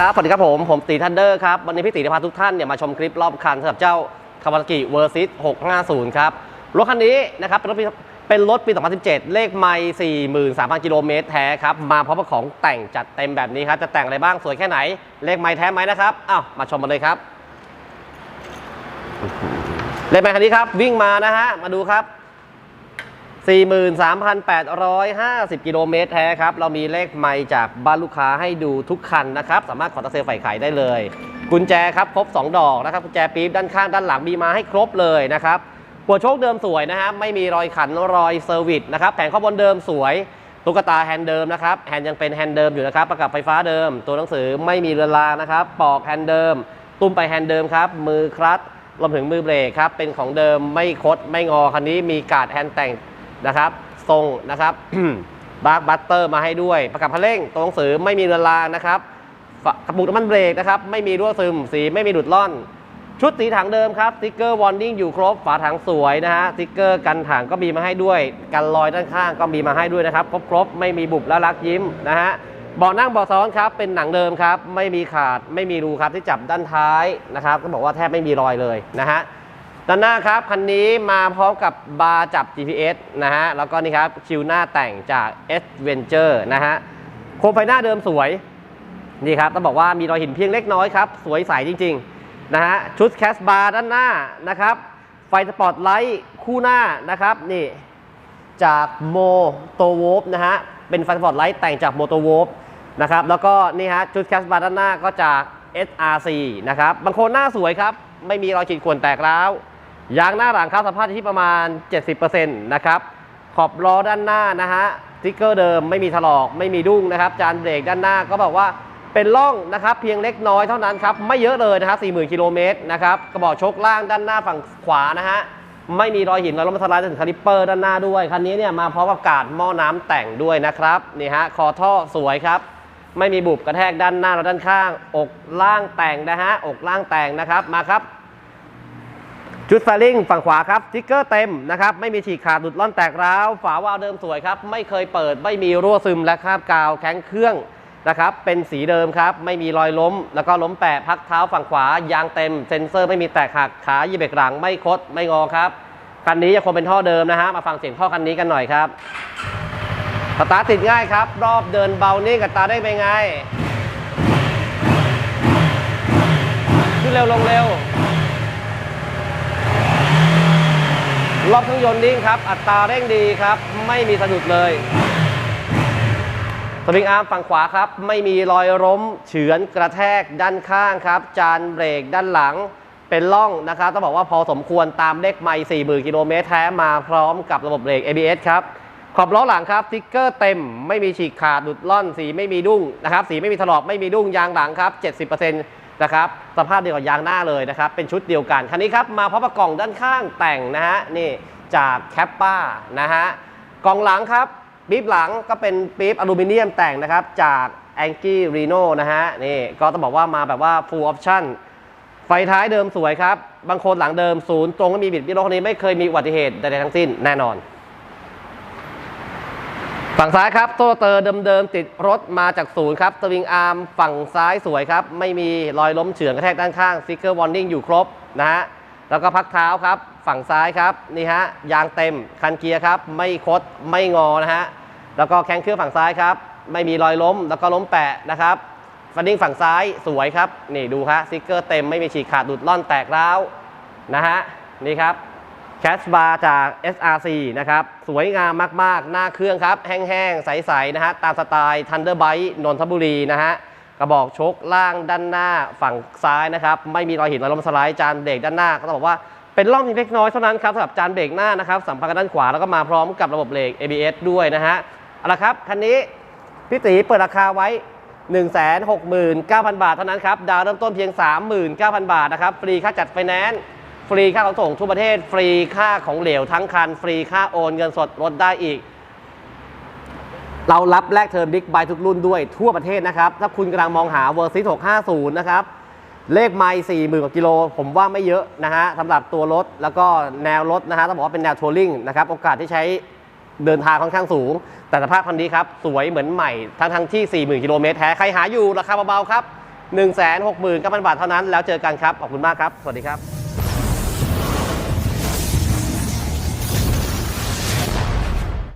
ครับ สวัสดีครับผม ผมตีทันเดอร์ครับ วันนี้พี่ตีจะพาทุกท่านเนี่ยมาชมคลิปรอบคันสำหรับเจ้าคาวา a กิเวอร์ซิส650 ครับ รถคันนี้นะครับ เป็นรถปีเป็นรถปี 2017 เลขไมล์43,000 กิโลเมตรแท้ครับ มาพร้อมกับของแต่งจัดเต็มแบบนี้ครับ จะแต่งอะไรบ้าง สวยแค่ไหน เลขไมล์แท้ไหมนะครับ อ้าว มาชมมาเลยครับ เลขไมล์คันนี้ครับ วิ่งมานะฮะ มาดูครับ 43,850 กิโลเมตรแท้ครับ เรามีเลขไมล์จากบ้านลูกค้าให้ดูทุกคันนะครับ สามารถขอตัเซลล์ไฟขายได้เลย กุญแจครับ ครบ 2 ดอกนะครับ กุญแจปี๊บด้านข้างด้านหลังมีมาให้ครบเลยนะครับ หัวโชคเดิมสวยนะฮะไม่มีรอยขันรอยเซอร์วิสนะครับ แผงข้อบนเดิมสวยตุ๊กตาแฮนด์เดิมนะครับ แฮนด์ยังเป็นแฮนด์เดิมอยู่นะครับ ประกับไฟฟ้าเดิม ตัวหนังสือไม่มีเรือนรางนะครับ ปอกแฮนด์เดิม ตุ้มไปแฮนด์เดิมครับ มือคลัตช์รวมถึงมือเบรกครับ เป็นของเดิมไม่คดไม่งอ คันนี้มีการ์ดแฮนด์แต่ง นะครับทรงนะครับบาร์บัตเตอร์มาให้ด้วย ประกับพันเร่งตัวหนังสือไม่มีเรือนรางนะครับฝากระปุกน้ำมันเบรกนะครับไม่มีรั่วซึมสีไม่มีหลุดล่อน ชุดสีถังเดิมครับสติ๊กเกอร์วอร์นิ่งอยู่ครบฝาถังสวยนะฮะสติ๊กเกอร์กันถังก็มีมาให้ด้วย กันรอยด้านข้างก็มีมาให้ด้วยนะครับครบครบๆไม่มีบุบและรักยิ้มนะฮะเบาะนั่งเบาะซ้อนครับเป็นหนังเดิมครับไม่มีขาดไม่มีรูครับที่จับด้านท้ายนะครับก็บอกว่าแทบไม่มีรอยเลยนะฮะ ด้านหน้าครับคันนี้มาพร้อมกับบาร์จับ GPS นะฮะแล้วก็นี่ครับคิวหน้าแต่งจาก S Venture นะฮะโคมไฟหน้าเดิมสวยนี่ครับต้องบอกว่ามีรอยหินเพียงเล็กน้อยครับ สวยใสจริงๆนะฮะชุดแคสบาร์ด้านหน้านะครับไฟสปอตไลท์คู่หน้านะครับนี่จากโมโตโวฟนะฮะเป็นไฟสปอตไลท์แต่งจากโมโตโวฟนะครับแล้วก็นี่ฮะชุดแคสบาร์ด้านหน้าก็จาก SRC นะครับบางคนหน้าสวยครับ ไม่มีรอยขีดข่วนแตกร้าว ยางหน้าหลังครับสภาพที่ประมาณ 70%นะครับ ขอบล้อด้านหน้านะฮะสติ๊กเกอร์เดิมไม่มีถลอกไม่มีดุ้งนะครับ จานเบรกด้านหน้าก็บอกว่าเป็นร่องนะครับเพียงเล็กน้อยเท่านั้นครับ ไม่เยอะเลยนะครับ40,000กิโลเมตรนะครับกระบอกชกล่างด้านหน้าฝั่งขวานะฮะไม่มีรอยหินรอยล้มสไลด์ถึงคาลิปเปอร์ด้านหน้าด้วยคันนี้เนี่ยมาพร้อมกับกาดหม้อน้ำแต่งด้วยนะครับนี่ฮะคอท่อสวยครับ ไม่มีบุบกระแทกด้านหน้าและด้านข้าง อกล่างแต่งนะฮะอกล่างแต่งนะครับมาครับ จุดไฟลิงฝั่งขวาครับสติ๊กเกอร์เต็มนะครับ ไม่มีฉีกขาดหลุดล่อนแตกร้าว ฝาวาล์วเดิมสวยครับ ไม่เคยเปิด ไม่มีรั่วซึมและคราบกาวแข็งเครื่องนะครับ เป็นสีเดิมครับ ไม่มีรอยล้ม แล้วก็ล้มแปะพักเท้าฝั่งขวายางเต็ม เซ็นเซอร์ไม่มีแตกหักขาหยีเบรกหลังไม่คดไม่งอครับคันนี้ยังคงเป็นท่อเดิมนะฮะมาฟังเสียงท่อคันนี้กันหน่อยครับสตาร์ทติดง่ายครับ รอบเดินเบานิ่งกับตาได้เป็นไงขึ้นเร็วลงเร็ว รอบเครื่องยนต์นิ่งครับ อัตราเร่งดีครับ ไม่มีสะดุดเลย สวิงอาร์มฝั่งขวาครับ ไม่มีรอยล้ม เฉือนกระแทกด้านข้างครับ จานเบรกด้านหลังเป็นล่องนะครับ ต้องบอกว่าพอสมควรตามเลขไม่40,000กิโลเมตรแท้มาพร้อมกับระบบเบรก ABS ครับขอบล้อหลังครับสติ๊กเกอร์เต็ม ไม่มีฉีกขาดหลุดล่อนสีไม่มีดุ้งนะครับ สีไม่มีถลอกไม่มีดุ้งยางหลังครับ 70% นะครับสภาพเดียวกับยางหน้าเลยนะครับ เป็นชุดเดียวกัน คันนี้ครับมาพร้อมกับกล่องด้านข้างแต่งนะฮะนี่จากแคปป้านะฮะกล่องหลังครับปี๊บหลังก็เป็นปี๊บอลูมิเนียมแต่งนะครับจากแองกี้รีโนนะฮะนี่ก็ต้องบอกว่ามาแบบว่า full option ไฟท้ายเดิมสวยครับ บางคนหลังเดิมศูนย์ตรงก็มีบิดพี่รถคันนี้ไม่เคยมีอุบัติเหตุใดๆทั้งสิ้นแน่นอน ฝั่งซ้ายครับโตเตอร์เดิมๆติดรถมาจากศูนย์ครับสวิงอาร์มฝั่งซ้ายสวยครับ ไม่มีรอยล้มเฉือนกระแทกด้านข้างสติ๊กเกอร์วอร์นิ่งอยู่ครบนะฮะแล้วก็พักเท้าครับ ฝั่งซ้ายครับนี่ฮะยางเต็มคันเกียร์ครับ ไม่คดไม่งอนะฮะแล้วก็แข้งเครื่องฝั่งซ้ายครับ ไม่มีรอยล้มแล้วก็ล้มแปะนะครับฟันดิ้งฝั่งซ้ายสวยครับนี่ดูฮะสติ๊กเกอร์เต็มไม่มีฉีกขาดดุดล่อนแตกร้าวนะฮะนี่ครับ แคชบาร์จาก SRC นะครับ สวยงามมาก ๆ หน้าเครื่องครับ แห้ง ๆ ใส ๆ นะฮะ ตามสไตล์ Thunderbite นนทบุรีนะฮะ กระบอกชกล่างด้านหน้าฝั่งซ้ายนะครับ ไม่มีรอยหินรอยลมสไลด์จานเบรกด้านหน้า ก็ต้องบอกว่าเป็นร่องเพียงเล็กน้อยเท่านั้นครับสำหรับจานเบรกหน้านะครับ สัมพันธ์กับด้านขวาแล้วก็มาพร้อมกับระบบเบรก ABS ด้วยนะฮะ เอาละครับคันนี้พี่ตีเปิดราคาไว้ 169,000 บาทเท่านั้นครับ ดาวเริ่มต้นเพียง 39,000 บาทนะครับ ฟรีค่าจัดไฟแนนซ์ ฟรีค่าขนส่งทั่วประเทศ ฟรีค่าของเหลวทั้งคัน ฟรีค่าโอนเงินสดลดได้อีก เรารับแลกเทอมบิ๊กไบทุกรุ่นด้วยทั่วประเทศนะครับ ถ้าคุณกำลังมองหาเวอร์ซิ650 นะครับ เลขไมล์40,000กว่ากิโล ผมว่าไม่เยอะนะฮะสำหรับตัวรถแล้วก็แนวรถนะฮะต้องบอกว่าเป็นแนวทัวริงนะครับ โอกาสที่ใช้เดินทางค่อนข้างสูง แต่สภาพคันนี้ครับสวยเหมือนใหม่ทั้งทั้งที่ 40,000กิโลเมตรแท้ใครหาอยู่ราคาเบาๆครับ1 6 9 0 0 0บาทเท่านั้นแล้วเจอกันครับขอบคุณมากครับสวัสดีครับ